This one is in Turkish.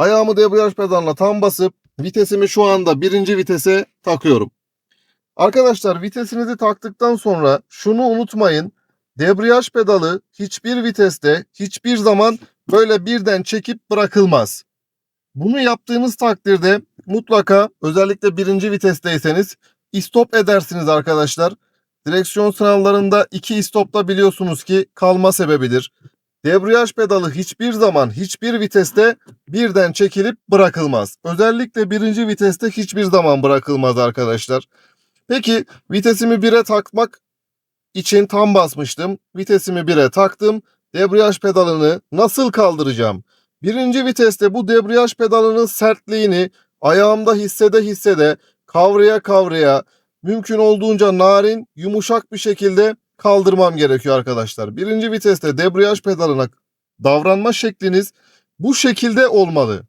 Ayağımı debriyaj pedalına tam basıp vitesimi şu anda birinci vitese takıyorum. Arkadaşlar vitesinizi taktıktan sonra şunu unutmayın. Debriyaj pedalı hiçbir viteste hiçbir zaman böyle birden çekip bırakılmaz. Bunu yaptığınız takdirde mutlaka özellikle birinci vitesteyseniz istop edersiniz arkadaşlar. Direksiyon sınavlarında iki istopta biliyorsunuz ki kalma sebebidir. Debriyaj pedalı hiçbir zaman hiçbir viteste birden çekilip bırakılmaz. Özellikle birinci viteste hiçbir zaman bırakılmaz arkadaşlar. Peki vitesimi 1'e takmak için tam basmıştım. Vitesimi 1'e taktım. Debriyaj pedalını nasıl kaldıracağım? Birinci viteste bu debriyaj pedalının sertliğini ayağımda hissede hissede kavraya kavraya mümkün olduğunca narin yumuşak bir şekilde kaldırmam gerekiyor arkadaşlar. Birinci viteste debriyaj pedalına davranma şekliniz bu şekilde olmalı.